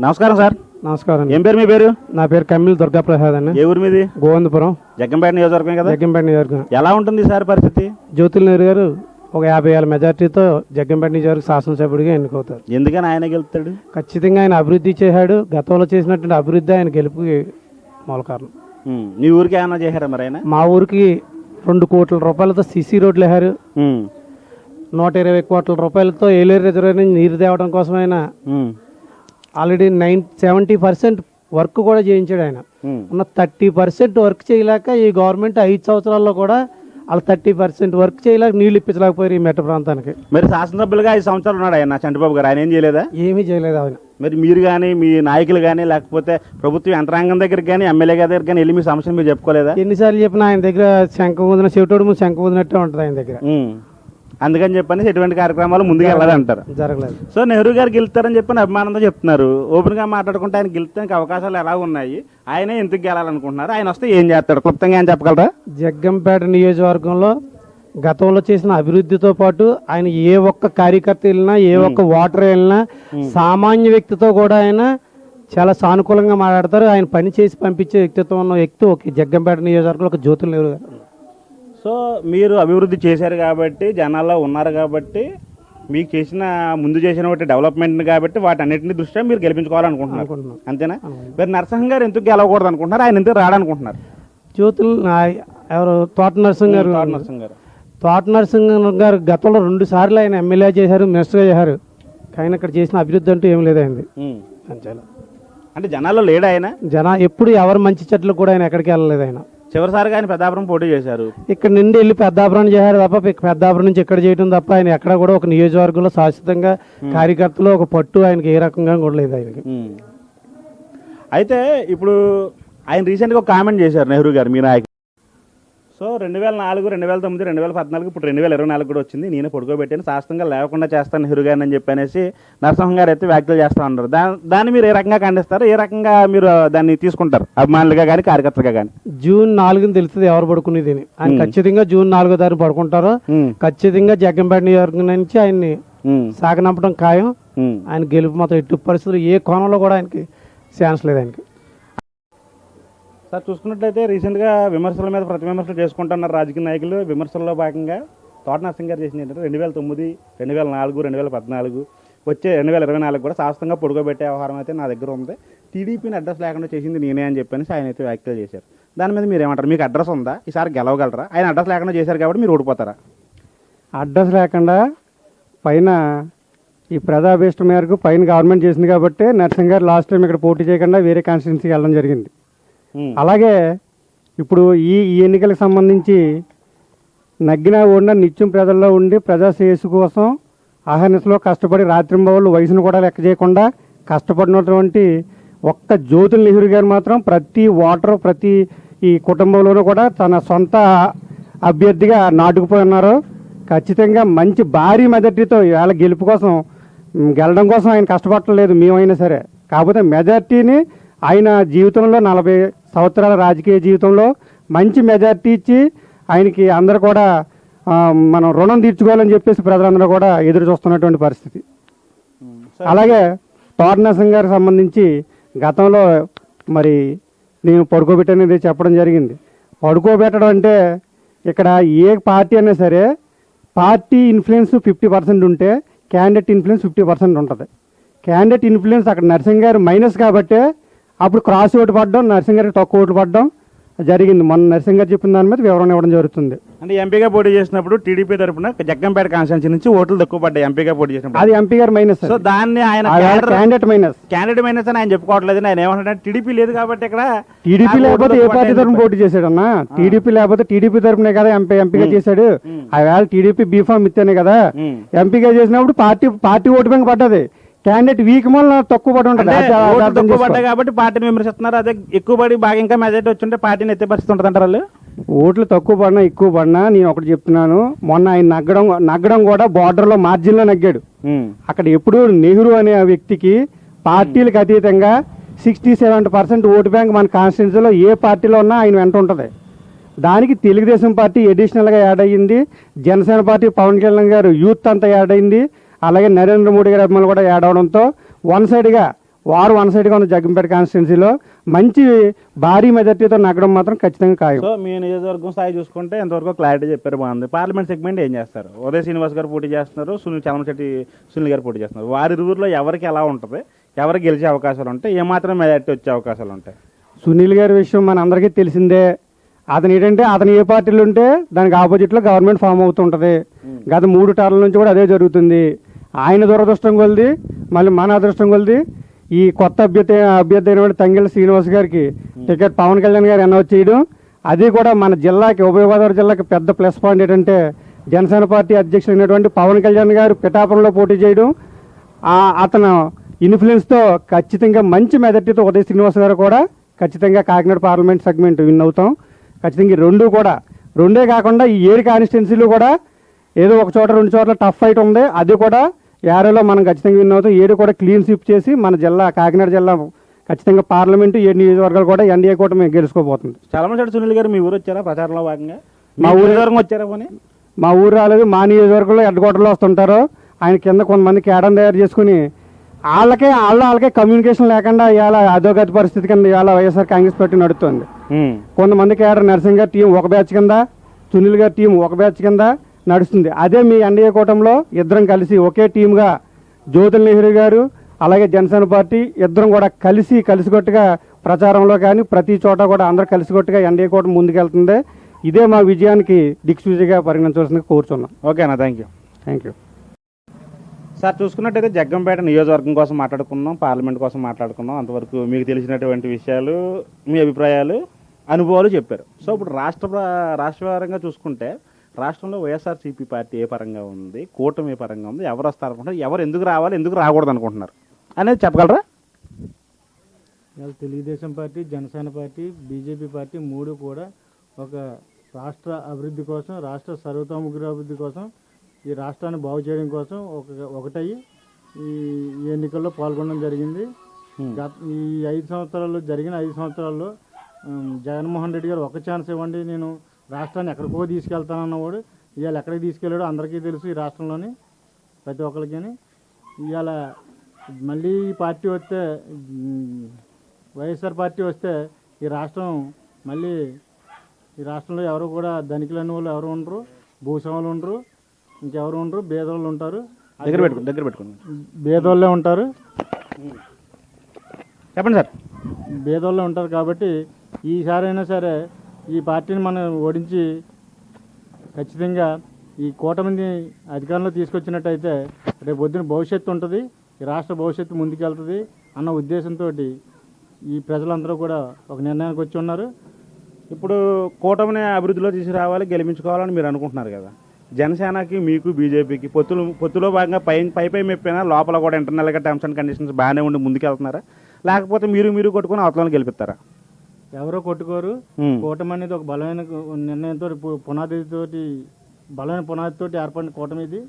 నమస్కారం సార్. నమస్కారం. ఏం పేరు మీ పేరు? నా పేరు కమ్మిల్ దుర్గాప్రసాద్ అండి. ఏ ఊరు మీది? గోవిందపురం. జగ్గంపేట నియోజకవర్గం కదా? జగ్గంపేట నియోజకవర్గం. ఎలా ఉంటుంది సార్ పరిస్థితి? జ్యోతుల నెహ్రూ గారు ఒక యాభై ఏళ్ళ మెజార్టీతో జగ్గంపేట నియోజకవర్గ శాసనసభ్యుడిగా ఎన్నుకవుతారు. ఎందుకని ఆయన గెలుస్తాడు ఖచ్చితంగా ఆయన అభివృద్ధి చేశాడు. గతంలో చేసినటువంటి అభివృద్ధి ఆయన గెలుపుకి మూల కారణం. మీ ఊరికి ఏమైనా చేశారా మరి ఆయన? మా ఊరికి రెండు కోట్ల రూపాయలతో సిసి రోడ్లు వేశారు. నూట ఇరవై కోట్ల రూపాయలతో ఏలేరు రిజర్వ్ నుంచి నీరు తేవడం కోసం ఆయన already nine seventy percent work కూడా చేయించాడు ఆయన. ఉన్న థర్టీ పర్సెంట్ వర్క్ చేయలేక ఈ గవర్నమెంట్ ఐదు సంవత్సరాల్లో కూడా వాళ్ళు థర్టీ పర్సెంట్ వర్క్ చేయలేక నీళ్ళు ఇప్పించలేకపోయారు ఈ మెట్ట ప్రాంతానికి. మరి శాసనసభ్యులుగా ఐదు సంవత్సరాలు ఉన్నాడు ఆయన చంద్రబాబు గారు. ఆయన ఏం చేయలేదా? ఏమీ చేయలేదు ఆయన. మరి మీరు కానీ మీ నాయకులు కానీ లేకపోతే ప్రభుత్వ యంత్రాంగం దగ్గరికి కానీ ఎమ్మెల్యే గారి దగ్గర కానీ వెళ్ళి మీ సమస్యను మీరు చెప్పుకోలేదా? ఎన్నిసార్లు చెప్పినా ఆయన దగ్గర శంఖం వదిన చెవిటోడు ముందు శంఖం వదినట్టే ఉంటుంది ఆయన దగ్గర. అందుకని చెప్పని ఎటువంటి కార్యక్రమాలు ముందుకు వెళ్ళాలంటారు. జరగలేదు. సో నెహ్రూ గారు గెలుస్తారని చెప్పని అభిమానంతో చెప్తున్నారు. ఓపెన్గా మాట్లాడుకుంటే ఆయన గెలుస్తానికి అవకాశాలు ఎలా ఉన్నాయి? ఆయనే ఎందుకు గెలాలనుకుంటున్నారు? ఆయన వస్తే ఏం చేస్తాడు? క్లుప్తంగా ఏం చెప్పగలరా? జగ్గంపేట నియోజకవర్గంలో గతంలో చేసిన అభివృద్ధితో పాటు ఆయన ఏ ఒక్క కార్యకర్త వెళ్ళినా ఏ ఒక్క ఓటర్ వెళ్ళినా సామాన్య వ్యక్తితో కూడా ఆయన చాలా సానుకూలంగా మాట్లాడతారు. ఆయన పని చేసి పంపించే వ్యక్తిత్వం ఉన్న వ్యక్తి ఒక జగ్గంపేట నియోజకవర్గంలో ఒక జ్యోతుల నెహ్రూ గారు. సో మీరు అభివృద్ధి చేశారు కాబట్టి జనాల్లో ఉన్నారు కాబట్టి మీకు చేసిన ముందు చేసిన ఒకటి డెవలప్మెంట్ కాబట్టి వాటన్నిటిని దృష్ట్యా మీరు గెలిపించుకోవాలనుకుంటున్నారు. అంతేనా? మరి నరసింహ గారు ఎందుకు గెలవకూడదు అనుకుంటున్నారు ఆయన ఎందుకు రాడనుకుంటున్నారు? జ్యోతులు ఎవరు? తోట నరసింహ గారు. తోట నరసింహ గారు. తోట నరసింహ గారు గతంలో రెండు సార్లు ఆయన ఎమ్మెల్యే చేశారు మినిస్టర్గా చేశారు. కానీ ఇక్కడ చేసిన అభివృద్ధి అంటూ ఏం ఉమ్. అంతేలా అంటే జనాల్లో లేడు ఆయన? జన ఎప్పుడు ఎవరు మంచి చెట్లు కూడా ఆయన ఎక్కడికి వెళ్ళలేదు ఆయన. చివరిసారిగా ఆయన పెద్దాపురం పోటీ చేశారు. ఇక్కడ నుండి వెళ్ళి పెద్దాపురం చేశారు తప్ప పెద్దాపురం నుంచి ఇక్కడ చేయడం తప్ప ఆయన ఎక్కడ కూడా ఒక నియోజకవర్గంలో శాశ్వతంగా కార్యకర్తలు ఒక పట్టు ఆయనకి ఏ రకంగా కూడా లేదు ఆయనకి. ఉమ్. అయితే ఇప్పుడు ఆయన రీసెంట్గా ఒక కామెంట్ చేశారు నెహ్రూ గారు మీ నాయకుడు. సో రెండు వేల నాలుగు రెండు వేల తొమ్మిది రెండు వేల పద్నాలుగు ఇప్పుడు రెండు వేల ఇరవై నాలుగు కూడా వచ్చింది. నేనే పడుకోబెట్టాను. శాస్త్రంగా లేకుండా చేస్తాను నెహ్రూ గారిని అని చెప్పనేసి నరసింహ గారు అయితే వ్యాఖ్యలు చేస్తా ఉన్నారు. దా దాన్ని మీరు ఏ రకంగా ఖండిస్తారు? ఏ రకంగా మీరు దాన్ని తీసుకుంటారు? అభిమానులుగా కానీ కార్యకర్తలుగా కానీ జూన్ నాలుగుని తెలుస్తుంది ఎవరు పడుకునేది. ఆయన ఖచ్చితంగా జూన్ నాలుగో తారీఖు పడుకుంటారో ఖచ్చితంగా జగ్గంపేట నియోజకవర్గం నుంచి ఆయన్ని సాగనంపడం ఖాయం. ఆయన గెలుపు మాత్రం ఎట్టి పరిస్థితులు ఏ కోణంలో కూడా ఆయనకి ఛాన్స్ లేదు ఆయనకి. సార్ చూసుకున్నట్లయితే రీసెంట్గా విమర్శల మీద ప్రతి విమర్శలు చేసుకుంటున్నారు రాజకీయ నాయకులు విమర్శల్లో భాగంగా తోట నరసింహ గారు చేసింది ఏంటంటే రెండు వేల తొమ్మిది రెండు వేల నాలుగు రెండు వేల పద్నాలుగు వచ్చే రెండు వేల ఇరవై నాలుగు కూడా శాస్త్రంగా పొడుగోబెట్టే వ్యవహారం అయితే నా దగ్గర ఉంది. టీడీపీని అడ్రస్ లేకుండా చేసింది నేనే అని చెప్పని ఆయన అయితే వ్యాఖ్యలు చేశారు. దాని మీద మీరు ఏమంటారు? మీకు అడ్రస్ ఉందా? ఈసారి గెలవగలరా? ఆయన అడ్రస్ లేకుండా చేశారు కాబట్టి మీరు ఓడిపోతారా? అడ్రస్ లేకుండా పైన ఈ ప్రజాభీష్టం మేరకు పైన గవర్నమెంట్ చేసింది కాబట్టి నరసింహ గారు లాస్ట్ టైం ఇక్కడ పోటీ చేయకుండా వేరే కాన్స్టిట్యున్సీకి వెళ్ళడం జరిగింది. Hmm. అలాగే ఇప్పుడు ఈ ఈ ఎన్నికలకు సంబంధించి నగ్గిన ఓడిన నిత్యం ప్రజల్లో ఉండి ప్రజా శ్రేయస్సు కోసం అహర్నిశలో కష్టపడి రాత్రింబవళ్ళు వయసును కూడా లెక్క చేయకుండా కష్టపడినటువంటి ఒక్క జ్యోతుల నెహ్రూ గారు మాత్రం ప్రతి ఓటర్ ప్రతి ఈ కుటుంబంలోనూ కూడా తన సొంత అభ్యర్థిగా నాటుకుపోయి ఉన్నారు. ఖచ్చితంగా మంచి భారీ మెజార్టీతో ఇవాళ గెలుపు కోసం గెలడం కోసం ఆయన కష్టపడటం లేదు మేమైనా సరే. కాకపోతే మెజార్టీని ఆయన జీవితంలో నలభై సంవత్సరాల రాజకీయ జీవితంలో మంచి మెజార్టీ ఇచ్చి ఆయనకి అందరూ కూడా మనం రుణం తీర్చుకోవాలని చెప్పేసి ప్రజలందరూ కూడా ఎదురు చూస్తున్నటువంటి పరిస్థితి. అలాగే తోటనరసింహ గారికి సంబంధించి గతంలో మరి నేను పడుకోబెట్టనేది చెప్పడం జరిగింది. పడుకోబెట్టడం అంటే ఇక్కడ ఏ పార్టీ అయినా సరే పార్టీ ఇన్ఫ్లుయెన్స్ ఫిఫ్టీ పర్సెంట్ ఉంటే క్యాండిడేట్ ఇన్ఫ్లుయెన్స్ ఫిఫ్టీ పర్సెంట్ ఉంటుంది. క్యాండిడేట్ ఇన్ఫ్లుయెన్స్ అక్కడ నరసింహ గారు మైనస్ కాబట్టే అప్పుడు క్రాస్ ఓటు పడడం నరసింహ గారికి తక్కువ ఓటు పడడం జరిగింది. మొన్న నరసింహ గారు చెప్పిన దాని మీద వివరణ ఇవ్వడం జరుగుతుంది. అంటే ఎంపీగా పోటీ చేసినప్పుడు టీడీపీ తరఫున జగ్గంపేట కాన్స్టిట్యూన్సీ నుంచి ఓట్లు తక్కువ పడ్డాయి ఎంపీగా పోటీ చేసినప్పుడు. అది ఎంపీ గారు మైనస్. సో దాన్ని ఆయన క్యాండిడేట్ మైనస్. క్యాండిడేట్ మైనస్ అని ఆయన చెప్పుకోవట్లేదు. ఆయన ఏమంటాడు టీడీపీ లేదు కాబట్టి ఇక్కడ టీడీపీ లేకపోతే ఏ పార్టీ తరఫున పోటీ చేశాడన్నా? టీడీపీ లేకపోతే టీడీపీ తరఫునే కదా ఎంపీ ఎంపీగా చేశాడు. ఆ వేళ టీడీపీ బీఫామ్ ఇస్తేనే కదా. ఎంపీగా చేసినప్పుడు పార్టీ పార్టీ ఓటు బ్యాంక్ పడ్డది. క్యాండిడేట్ వీక్ వల్ల తక్కువ పడి ఉంటుంది. తక్కువ. పడ్డాయి కాబట్టి పార్టీని విమర్శిస్తున్నారు అదే ఎక్కువ పడి బాగా ఇంకా మెజార్టీ వచ్చుంటే పార్టీని ఎత్తే పరిస్థితి ఉంటుంది అంటారు వాళ్ళు. ఓట్లు తక్కువ పడినా ఎక్కువ పడినా నేను ఒకటి చెప్తున్నాను. మొన్న ఆయన నగ్గడం నగ్గడం కూడా border లో మార్జిన్లో నగ్గాడు. అక్కడ ఎప్పుడు నెహ్రూ అనే వ్యక్తికి పార్టీలకు అతీతంగా sixty seventy percent vote bank మన కాన్స్టిట్యూన్సీలో ఏ పార్టీలో ఉన్నా ఆయన వెంట ఉంటుంది. దానికి తెలుగుదేశం పార్టీ అడిషనల్గా యాడ్ అయ్యింది. జనసేన పార్టీ పవన్ కళ్యాణ్ గారు యూత్ అంతా యాడ్ అయింది అలాగే నరేంద్ర మోడీ గారి అభిమానులు కూడా యాడ్ అవడంతో వన్ సైడ్గా వారు వన్ సైడ్గా ఉన్న జగ్గంపేట కాన్స్టిట్యున్సీలో మంచి భారీ మెజార్టీతో నగ్గడం మాత్రం ఖచ్చితంగా ఖాయం. సో మీ నియోజకవర్గం స్థాయి చూసుకుంటే ఎంతవరకు క్లారిటీ చెప్పారు బాగుంది. పార్లమెంట్ సెగ్మెంట్ ఏం చేస్తారు? ఉదయ శ్రీనివాస్ గారు పోటీ చేస్తున్నారు సునీల్ చలమశెట్టి సునీల్ గారు పోటీ చేస్తున్నారు. వారి ఊరిలో ఎవరికి ఎలా ఉంటుంది? ఎవరు గెలిచే అవకాశాలు ఉంటాయి? ఏమాత్రం మెజార్టీ వచ్చే అవకాశాలు ఉంటాయి? సునీల్ గారి విషయం మన అందరికీ తెలిసిందే. అతను ఏంటంటే అతను ఏ పార్టీలో ఉంటే దానికి ఆపోజిట్లో గవర్నమెంట్ ఫామ్ అవుతుంటుంది గత మూడు టర్ల నుంచి కూడా అదే జరుగుతుంది. ఆయన దురదృష్టం కొలిది మళ్ళీ మన అదృష్టం కొలిది. ఈ కొత్త అభ్యర్థి అభ్యర్థి అయిన తంగెళ్ళ శ్రీనివాస్ గారికి టికెట్ పవన్ కళ్యాణ్ గారు అనౌన్స్ చేయడం. అది కూడా మన జిల్లాకి ఉభయ గోదావరి జిల్లాకి పెద్ద ప్లస్ పాయింట్ ఏంటంటే జనసేన పార్టీ అధ్యక్షుడైనటువంటి పవన్ కళ్యాణ్ గారు పిఠాపురంలో పోటీ చేయడం. అతను ఇన్ఫ్లుయెన్స్తో ఖచ్చితంగా మంచి మెజార్టీతో ఉదయ్ శ్రీనివాస్ గారు కూడా ఖచ్చితంగా కాకినాడ పార్లమెంట్ సెగ్మెంట్ విన్ అవుతాం. ఖచ్చితంగా రెండు కూడా రెండే కాకుండా ఈ ఏడు కాన్స్టిట్యున్సీలు కూడా ఏదో ఒక చోట రెండు చోట్ల టఫ్ ఫైట్ ఉంది. అది కూడా ఏరియాలో మనం ఖచ్చితంగా విన్ అవుతాం. ఏడు కూడా క్లీన్ స్విప్ చేసి మన జిల్లా కాకినాడ జిల్లా ఖచ్చితంగా పార్లమెంటు ఏడు నియోజకవర్గాలు కూడా ఎన్డీఏ కూడా మేము గెలుచుకోబోతుంది చలమశెట్టి సునీల్ గారు మీ ఊరు వచ్చారా? ప్రచారంలో భాగంగా? మా ఊరు- వరకు వచ్చారా పోనీ? మా ఊరు రాలేదు. మా నియోజకవర్గంలో హెడ్ వస్తుంటారు. ఆయన కింద కొంతమంది కేడం తయారు చేసుకుని వాళ్ళకే వాళ్ళ వాళ్ళకే కమ్యూనికేషన్ లేకుండా ఇవాళ అధోగతి పరిస్థితి కింద ఇవాళ వైఎస్ఆర్ కాంగ్రెస్ పార్టీ నడుస్తుంది. కొంతమంది కేడర్ నరసింహ్ గారి టీం ఒక బ్యాచ్ కింద సునీల్ గారి టీం ఒక బ్యాచ్ కింద నడుస్తుంది. అదే మీ ఎన్డీఏ కూటమిలో ఇద్దరం కలిసి ఒకే టీంగా జ్యోతుల్ నెహ్రూ గారు అలాగే జనసేన పార్టీ ఇద్దరం కూడా కలిసి కలిసికట్టుగా ప్రచారంలో కానీ ప్రతి చోట కూడా అందరూ కలిసికట్టుగా ఎన్డీఏ కూటమి ముందుకెళ్తుంది. ఇదే మా విజయానికి దిక్సూచిగా పరిగణించవలసిందిగా కోరుచున్నాం. ఓకేనా thank you. Thank you. Sir చూసుకున్నట్టయితే జగ్గంపేట నియోజకవర్గం కోసం మాట్లాడుకున్నాం పార్లమెంట్ కోసం మాట్లాడుకున్నాం. అంతవరకు మీకు తెలిసినటువంటి విషయాలు మీ అభిప్రాయాలు అనుభవాలు చెప్పారు. సో ఇప్పుడు రాష్ట్ర ప్ర- రాష్ట్ర పరంగా చూసుకుంటే రాష్ట్రంలో వైఎస్ఆర్సీపీ పార్టీ ఏ పరంగా ఉంది కూటమి ఏ పరంగా ఉంది ఎవరు వస్తారు ఎవరు ఎందుకు రావాలి ఎందుకు రాకూడదు అనుకుంటున్నారు? అనేది చెప్పగలరా? ఇవాళ Telugu Desam party Janasena party BJP party మూడు కూడా ఒక రాష్ట్ర అభివృద్ధి కోసం రాష్ట్ర సర్వతోముఖాభివృద్ధి కోసం ఈ రాష్ట్రాన్ని బాగు చేయడం కోసం ఒక ఒకటయ్యి ఈ ఎన్నికల్లో పాల్గొనడం జరిగింది. గత ఈ ఐదు సంవత్సరాల్లో జరిగిన ఐదు సంవత్సరాల్లో జగన్మోహన్ రెడ్డి గారు ఒక ఛాన్స్ ఇవ్వండి నేను రాష్ట్రాన్ని ఎక్కడికో తీసుకెళ్తానన్నవాడు. ఇవాళ ఎక్కడికి తీసుకెళ్ళాడో అందరికీ తెలుసు ఈ రాష్ట్రంలోని ప్రతి ఒక్కరికి ఇవాళ మళ్ళీ ఈ పార్టీ వస్తే వైఎస్ఆర్ పార్టీ వస్తే ఈ రాష్ట్రం మళ్ళీ ఈ రాష్ట్రంలో ఎవరు కూడా ధనికులైన వాళ్ళు ఎవరు ఉండరు భూస్వాములు ఉండరు ఇంకెవరు ఉండరు పేదవాళ్ళు ఉంటారు. దగ్గర పెట్టుకోండి దగ్గర పెట్టుకోండి. పేదవాళ్ళే ఉంటారు. చెప్పండి సార్. పేదవాళ్ళే ఉంటారు కాబట్టి ఈసారైనా సరే ఈ పార్టీని మనం ఓడించి ఖచ్చితంగా ఈ కూటమిని అధికారంలో తీసుకొచ్చినట్టయితే రేపు పొద్దున భవిష్యత్తు ఉంటుంది ఈ రాష్ట్ర భవిష్యత్తు ముందుకెళ్తుంది అన్న ఉద్దేశంతో ఈ ప్రజలందరూ కూడా ఒక నిర్ణయానికి వచ్చి ఉన్నారు. ఇప్పుడు కూటమిని అభివృద్ధిలో తీసుకురావాలి గెలిపించుకోవాలని మీరు అనుకుంటున్నారు కదా. జనసేనకి మీకు బీజేపీకి పొత్తులు పొత్తులో భాగంగా పై పై పై మెప్పినా లోపల కూడా ఇంటర్నల్గా టర్మ్స్ అండ్ కండిషన్స్ బాగానే ఉండి ముందుకెళ్తున్నారా? లేకపోతే మీరు మీరు కొట్టుకుని అవతలను గెలిపిస్తారా? ఎవరో కొట్టుకోరు. కూటమి అనేది ఒక బలమైన నిర్ణయంతో పు- పునాదితోటి బలమైన పునాదితోటి ఏర్పడిన కూటమి ఇది.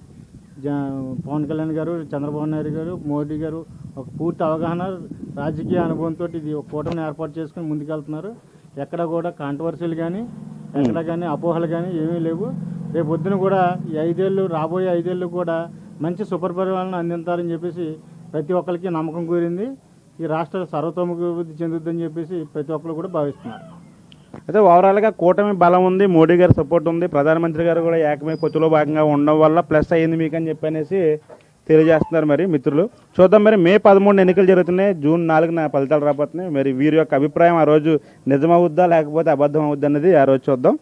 జ- పవన్ కళ్యాణ్ గారు చంద్రబాబు నాయుడు గారు మోడీ గారు ఒక పూర్తి అవగాహన రాజకీయ అనుభవంతో ఇది ఒక కూటమిని ఏర్పాటు చేసుకుని ముందుకెళ్తున్నారు. ఎక్కడ కూడా కాంట్రవర్సీలు కానీ ఎక్కడ కానీ అపోహలు కానీ ఏమీ లేవు. రేపు పొద్దున కూడా ఈ ఐదేళ్ళు రాబోయే ఐదేళ్ళు కూడా మంచి సుపరిపాలన అందించాలని చెప్పేసి ప్రతి ఒక్కరికి నమ్మకం కూరింది. ఈ రాష్ట్ర సర్వతోముఖాభివృద్ధి చెందుద్దని చెప్పేసి ప్రతి ఒక్కరు కూడా భావిస్తున్నారు. అయితే ఓవరాల్గా కూటమి బలం ఉంది మోడీ గారి సపోర్ట్ ఉంది ప్రధానమంత్రి గారు కూడా ఏకమై పొత్తులో భాగంగా ఉండడం వల్ల ప్లస్ అయ్యింది మీకు అని చెప్పనేసి తెలియజేస్తున్నారు మరి మిత్రులు. చూద్దాం మరి మే పదమూడు ఎన్నికలు జరుగుతున్నాయి జూన్ నాలుగున ఫలితాలు రాబోతున్నాయి. మరి వీరి యొక్క అభిప్రాయం ఆ రోజు నిజమవుద్దా లేకపోతే అబద్ధం అవుద్దా అనేది ఆ రోజు చూద్దాం.